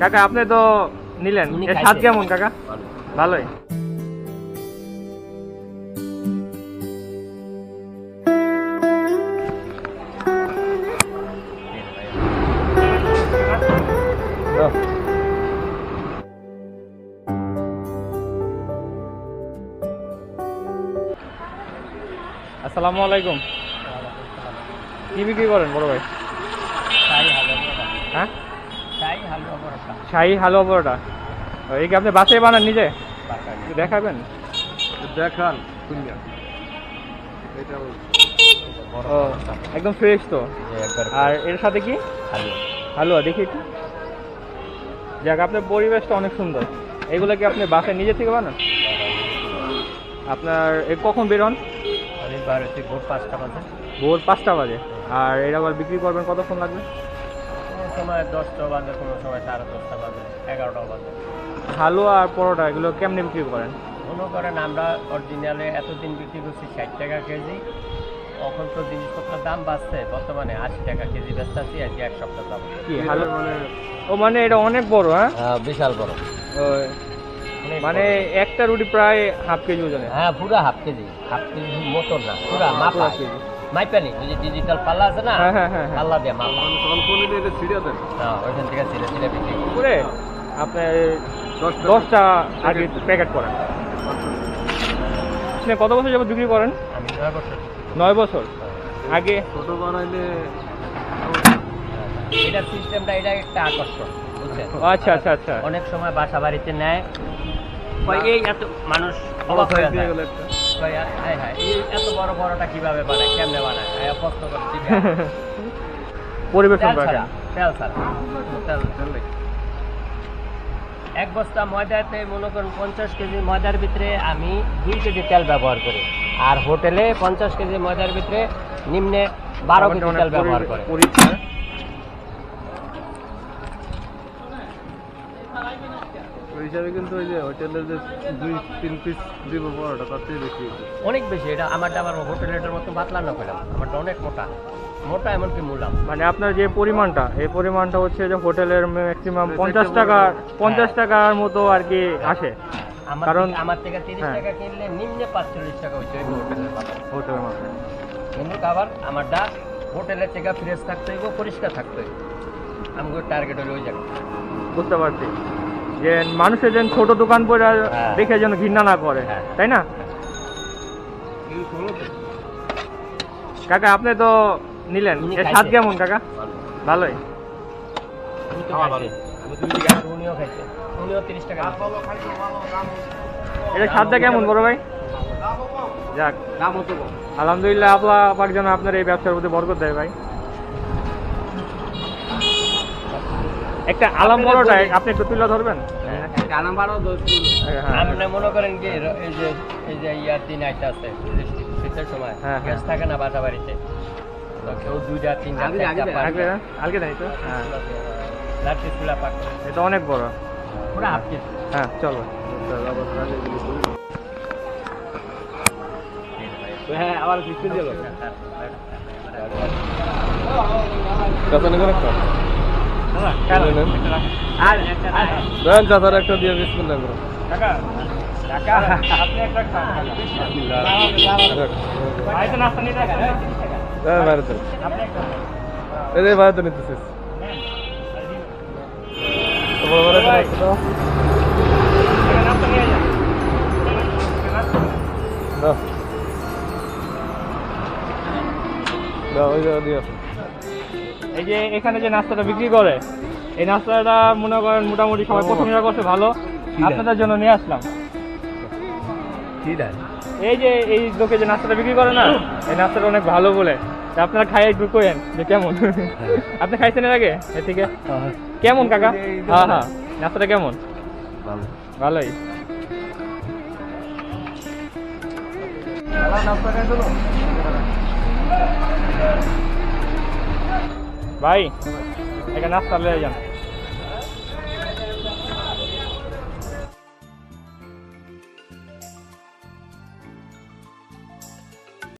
কাকা আপনি তো নিলেন। এর স্বাদ কেমন কাকা? ভালোই। আসসালামু আলাইকুম। কি বিক্রি করেন বড় ভাই? হ্যাঁ? শাহী হালুয়া পরোটা। শাহি হালুয়া পরোটা? ও, এই কি আপনি বাসায় বানান নিজে? দেখাবেন। দেখান ও একদম ফ্রেশ তো। আর এর সাথে কি? হালুয়া। দেখি একটু। যাক আপনার পরিবেশটা অনেক সুন্দর। এগুলো কি আপনি বাসায় নিজে থেকে বানান? আপনার এ কখন বেরোন ভোর পাঁচটা বাজে। ভোর পাঁচটা বাজে। আর এটা আবার বিক্রি করবেন কতক্ষণ লাগবে? কোনো সময় দশটা বাজে কোনো সময় সাড়ে দশটা বাজে এগারোটা বাজে। হালুয়া আর পরোটা এগুলো কেমনে বিক্রি করেন? মনে করেন আমরা অরিজিনালে এতদিন বিক্রি করছি ষাট টাকা কেজি এখন তো জিনিসপত্রের দাম বাড়ছে বর্তমানে আশি টাকা কেজি ব্যস্ত আছি আজকে এক সপ্তাহ দাম মানে ও মানে এটা অনেক বড় হ্যাঁ? বিশাল বড়। ও, মানে একটা রুটি প্রায় হাফ কেজি ওজনে হ্যাঁ পুরা হাফ কেজি হাফ কেজি মতন না পুরা মাপা। কেজি। মাইপানি ওই যে ডিজিটাল পাল্লা আছে না হ্যাঁ, হ্যাঁ, হ্যাঁ। পাল্লা দিয়ে মাপা এটা ছিঁড়ে দেন হ্যাঁ ওইখান থেকে ছিঁড়ে ছিঁড়ে বিক্রি করে। আপনার দশটা দশটা আগে প্যাকেট। করেন। আপনি কত বছর যাবত বিক্রি করেন? আমি নয় বছর নয় বছর? আগে? ছোট বানাইলে এটার সিস্টেমটা এটা একটা আকর্ষণ বুঝছেন? আচ্ছা আচ্ছা আচ্ছা। অনেক সময় বাসা বাড়িতে নেয়। এই এত মানুষ অবাক হয়ে যায়। গেলে একটা কয়, হায় হায় এই এত বড় বড়টা কীভাবে বানায় কেমনে বানায়? আয়া প্রশ্ন করে পরিবেশন তেল তেল ছাড়া। তেল জানলে এক বস্তা ময়দাতে মনে করুন পঞ্চাশ কেজি ময়দার ভিতরে আমি দুই কেজি তেল ব্যবহার করি। আর হোটেলে পঞ্চাশ কেজি ময়দার ভিতরে নিম্নে বারো কেজি তেল ব্যবহার করে পরিষ্কার। ওই হিসাবে কিন্তু ওই যে হোটেলে যে দুই তিন পিস দিব পরোটা তার থেকে বেশি অনেক বেশি এটা আমারটা আবার হোটেলের মতো পাতলা না পেলাম আমারটা অনেক মোটা। মোটা এমনকি মূলাম মানে আপনার যে পরিমাণটা এই পরিমাণটা হচ্ছে যে হোটেলের ম্যাক্সিমাম পঞ্চাশ টাকা পঞ্চাশ টাকার মতো আর কি আসে। আমার কারণ- আমার থেকে তিরিশ হ্যাঁ। টাকা কিনলে নিম্নে পাঁচচল্লিশ টাকা হচ্ছে হোটেলের হোটেলের মাত্র কিন্তু আবার আমারটা হোটেলের থেকে ফ্রেশ থাকতে হইব পরিষ্কার থাকতে হইব। আমাকে টার্গেট হলো ওই জায়গা বুঝতে পারছি। যে মানুষের যেন ছোট দোকান করে হ্যাঁ। দেখে যেন ঘৃণা না করে হ্যাঁ। তাই না? কাকা আপনি তো নিলেন। স্বাদ কেমন কাকা? ভালোই। এটা স্বাদটা কেমন বড় ভাই? যাক। আলহামদুলিল্লাহ আল্লাহ পাক যেন আপনার এই ব্যবসার প্রতি বরকত দেয় ভাই। একটা আলাম বড়টা আপনি একটু তুলে ধরবেন? হ্যাঁ। কিলো। হ্যাঁ। আপনি মনে করেন কি এই যে এই যে ইয়ার দিন আইতে আছে শীতের সময় হ্যাঁ, গ্যাস থাকে না বাসা বাড়িতে তো কেউ দুইটা তিনটা দেয় তো হ্যাঁ। লাঠি তুলা পাক এটা অনেক বড়। পুরা হাফ কেজি। হ্যাঁ চলো। হ্যাঁ আবার ফিফটিন দিল একটা আর একটা না। দেন চাচার একটা দিয়ে বিসমিল্লাহ করো কাকা কাকা আপনি একটা খান ভাই তো নাস্তা নিতে আসেন। হ্যাঁ বাইরে তো আপনি একটা খান। এই যে বাইরে তো নিতেছিস দাও। দাও ওই। এই যে এখানে যে নাস্তাটা বিক্রি করে এই নাস্তাটা মনে করেন মোটামুটি সবাই। প্রশংসা করছে ভালো। আপনাদের জন্য নিয়ে আসলাম। এই যে এই লোকে যে নাস্তাটা বিক্রি করে না এই নাস্তাটা অনেক ভালো বলে। আপনারা খাই একটু করেন যে কেমন? আপনি খাইছেন এর আগে এর থেকে? কেমন কাকা? হ্যাঁ হ্যাঁ। নাস্তাটা কেমন? ভালোই। ভাই এখানে নাস্তা লয়ে যান।